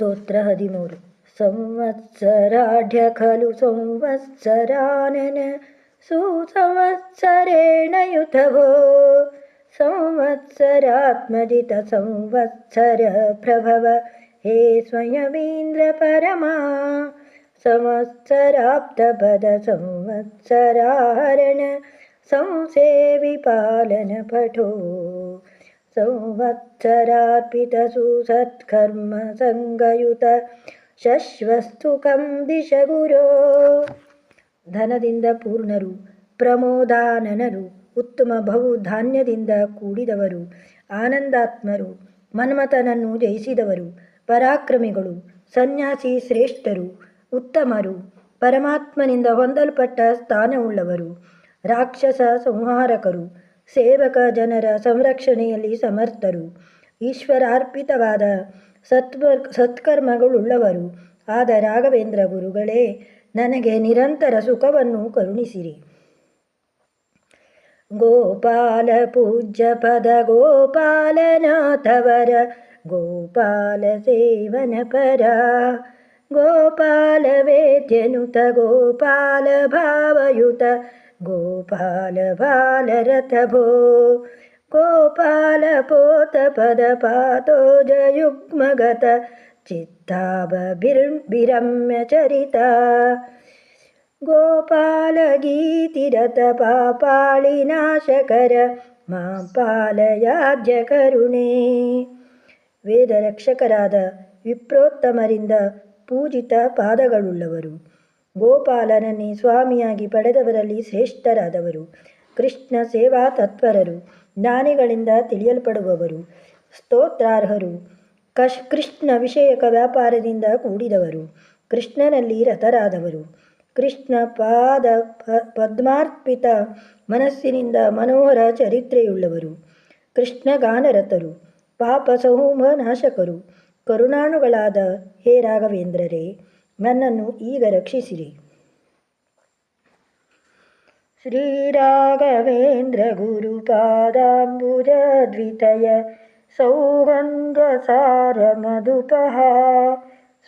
स्तोत्र हदिमूर् संवत्सराढ्य खलु संवत्सरानन सुसंवत्सरेण युधो संवत्सरात्मदितसंवत्सर प्रभव हे स्वयमीन्द्रपरमा संवत्सराप्तपद संवत्सराहरण संसेविपालन पठो ಸ್ವಯಮೀಂದ್ರ ಸತ್ಕರ್ಮ ಸಂವತ್ಸರಾಪ್ತಪದ ಸಂವತ್ಸರಾಹರಣ ಸಂಸೇವಿ ಪಾಲನ ಸಂಗಯುತ ಶಶ್ವಸ್ತುಕಂ ದಿಶ ಗುರೋ ಧನದಿಂದ ಪೂರ್ಣರು ಪ್ರಮೋದಾನನರು ಉತ್ತಮ ಬಹುಧಾನ್ಯದಿಂದ ಕೂಡಿದವರು ಆನಂದಾತ್ಮರು ಮನ್ಮಥನನ್ನು ಜಯಿಸಿದವರು ಪರಾಕ್ರಮಿಗಳು ಸನ್ಯಾಸಿ ಶ್ರೇಷ್ಠರು ಉತ್ತಮರು ಪರಮಾತ್ಮನಿಂದ ಹೊಂದಲ್ಪಟ್ಟ ಸ್ಥಾನವುಳ್ಳವರು, ರಾಕ್ಷಸ ಸಂಹಾರಕರು ಸೇವಕ ಜನರ ಸಂರಕ್ಷಣೆಯಲ್ಲಿ ಸಮರ್ಥರು. ಈಶ್ವರಾರ್ಪಿತವಾದ ಸತ್ವ, ಸತ್ಕರ್ಮಗಳುಳ್ಳವರು. ಆದ ರಾಘವೇಂದ್ರ ಗುರುಗಳೇ, ನನಗೆ ನಿರಂತರ ಸುಖವನ್ನು ಕರುಣಿಸಿರಿ. ಗೋಪಾಲ ಪೂಜ್ಯ ಪದ ಗೋಪಾಲನಾಥವರ, ಗೋಪಾಲ ಸೇವನ ಪರ. ಗೋಪಾಲ ವೇದ್ಯನುತ ಗೋಪಾಲ ಭಾವಯುತ ಗೋಪಾಲ ಬಾಲರಥ ಭೋ ಗೋಪಾಲ ಪೋತ ಪದ ಪಾತೋಜ ಯುಗ್ಮಗತ ಚಿತ್ತಾಭ ಬಿರಮ್ಯ ಚರಿತ ಗೋಪಾಲ ಗೀತಿರಥ ಪಾಪಾಳಿ ನಾಶಕರ ಮಾ ಪಾಲಯಾಜ್ಯ ಕರುಣೆ ವೇದ ರಕ್ಷಕರಾದ ವಿಪ್ರೋತ್ತಮರಿಂದ ಪೂಜಿತ ಪಾದಗಳುಳ್ಳವರು ಗೋಪಾಲನನ್ನೇ ಸ್ವಾಮಿಯಾಗಿ ಪಡೆದವರಲ್ಲಿ ಶ್ರೇಷ್ಠರಾದವರು. ಕೃಷ್ಣ ಸೇವಾ ತತ್ಪರರು, ಜ್ಞಾನಿಗಳಿಂದ ತಿಳಿಯಲ್ಪಡುವವರು, ಸ್ತೋತ್ರಾರ್ಹರು. ಕಶ್, ಕೃಷ್ಣ ವಿಷಯಕ ವ್ಯಾಪಾರದಿಂದ ಕೂಡಿದವರು. ಕೃಷ್ಣನಲ್ಲಿ ರಥರಾದವರು. ಕೃಷ್ಣ ಪಾದ ಪದ್ಮಾರ್ಪಿತ ಮನಸ್ಸಿನಿಂದ ಮನೋಹರ ಚರಿತ್ರೆಯುಳ್ಳವರು. ಕೃಷ್ಣ ಗಾನರಥರು, ಪಾಪ ಸಮೂಹ ನಾಶಕರು. ಕರುಣಾಣುಗಳಾದ ಹೇ ರಾಘವೇಂದ್ರರೇ ನನ್ನನ್ನು ಈಗ ರಕ್ಷಿಸಿರಿ ಶ್ರೀರಾಘವೇಂದ್ರ ಗುರುಪಾದಾಂಬುಜ ದ್ವಿತಯ ಸೌಗಂಧ ಸಾರ ಮಧುಪಹ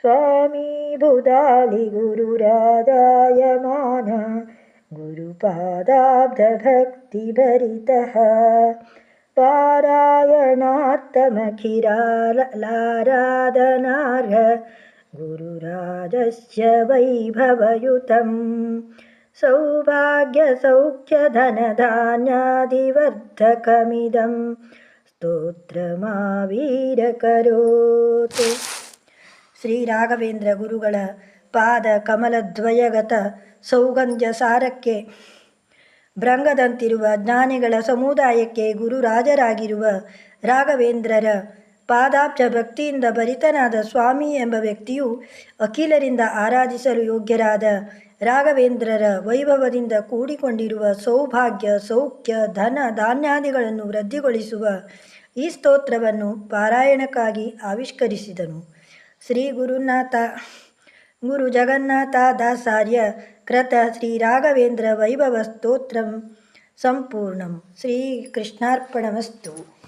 ಸ್ವಾಮಿ ಬುಧಾಲಿ ಗುರುರಾಧಾಯಮಾನ ಗುರುಪಾದಾಬ್ಧ ಭಕ್ತಿ ಭರಿತಃ पारायणार्थमखिरालाराधनार्ह गुरुराजस्य वैभवयुतं सौभाग्यसौख्यधनधान्यादिवर्धकमिदं ಸ್ತೋತ್ರಮಾವೀರಕರೋತು ಶ್ರೀ ರಾಘವೇಂದ್ರ ಗುರುಗಳ ಪಾದ ಕಮಲದ್ವಯಗತ ಸೌಗಂಧ್ಯ ಸಾರಕ್ಕೆ ಭೃಂಗದಂತಿರುವ ಜ್ಞಾನಿಗಳ ಸಮುದಾಯಕ್ಕೆ ಗುರುರಾಜರಾಗಿರುವ ರಾಘವೇಂದ್ರರ ಪಾದಾಬ್ಜ ಭಕ್ತಿಯಿಂದ ಭರಿತನಾದ ಸ್ವಾಮಿ ಎಂಬ ವ್ಯಕ್ತಿಯು ಅಖಿಲರಿಂದ ಆರಾಧಿಸಲು ಯೋಗ್ಯರಾದ ರಾಘವೇಂದ್ರರ ವೈಭವದಿಂದ ಕೂಡಿಕೊಂಡಿರುವ ಸೌಭಾಗ್ಯ, ಸೌಖ್ಯ, ಧನ, ಧಾನ್ಯಾದಿಗಳನ್ನು ವೃದ್ಧಿಗೊಳಿಸುವ ಈ ಸ್ತೋತ್ರವನ್ನು ಪಾರಾಯಣಕ್ಕಾಗಿ ಆವಿಷ್ಕರಿಸಿದನು. ಶ್ರೀ ಗುರುನಾಥ, ಗುರು ಜಗನ್ನಾಥಾದಾಸಾರ್ಯ ಕೃತ ಶ್ರೀ ರಾಘವೇಂದ್ರ ವೈಭವ ಸ್ತೋತ್ರಂ ಸಂಪೂರ್ಣಂ. ಶ್ರೀಕೃಷ್ಣಾರ್ಪಣಮಸ್ತು